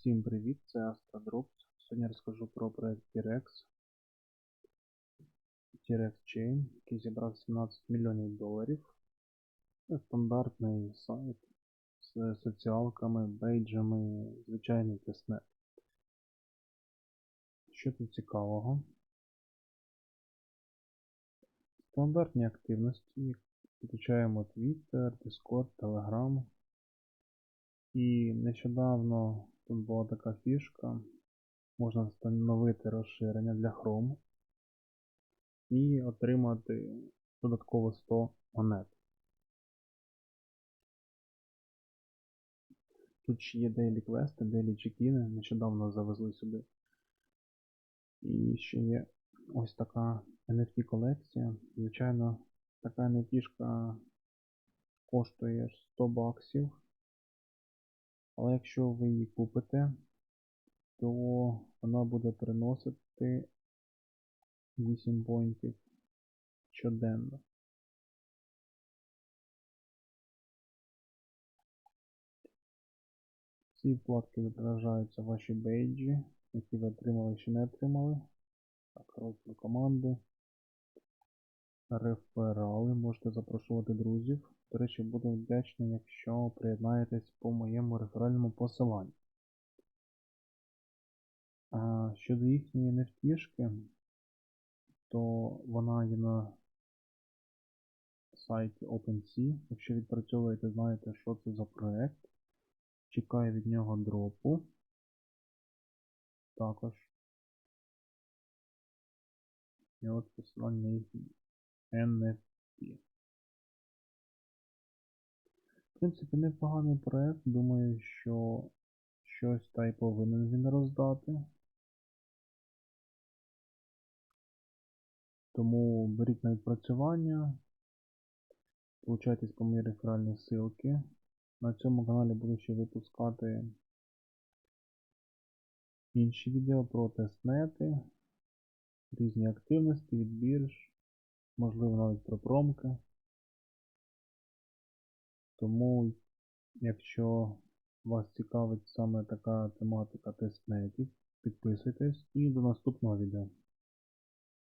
Всім привіт, це AstraDrops. Сьогодні розкажу про проект T-Rex. T-Rex Chain, який зібрав 17 мільйонів доларів. Це стандартний сайт з соціалками, бейджами, звичайний тестнет. Що тут цікавого? Стандартні активності. Підключаємо Twitter, Discord, Telegram. І нещодавно тут була така фішка. Можна встановити розширення для Chrome і отримати додатково 100 монет. Тут ще є Daily квести, Daily чекіни, нещодавно завезли сюди. І ще є ось така NFT колекція. Звичайно, така NFT коштує 100 баксів. Але якщо ви її купите, то вона буде приносити 8 поінтів щоденно. Ці вкладки відображаються ваші бейджі, які ви отримали чи не отримали. Так, розділ команди. Реферали, можете запрошувати друзів. До речі, буду вдячний, якщо приєднаєтесь по моєму реферальному посиланню. Щодо їхньої NFT, то вона є на сайті OpenSea. Якщо відпрацьовуєте, знаєте, що це за проект. Чекаю від нього дропу. Також. І от посилання їхній NFT. В принципі, непоганий проект. Думаю, що щось та й повинен він роздати. Тому беріть на відпрацювання. Получайтесь по моїй реферальні ссылки. На цьому каналі буду ще випускати інші відео про тестнети, різні активності від бірж, можливо навіть про промки. Тому, якщо вас цікавить саме така тематика тест-метів, підписуйтесь і до наступного відео.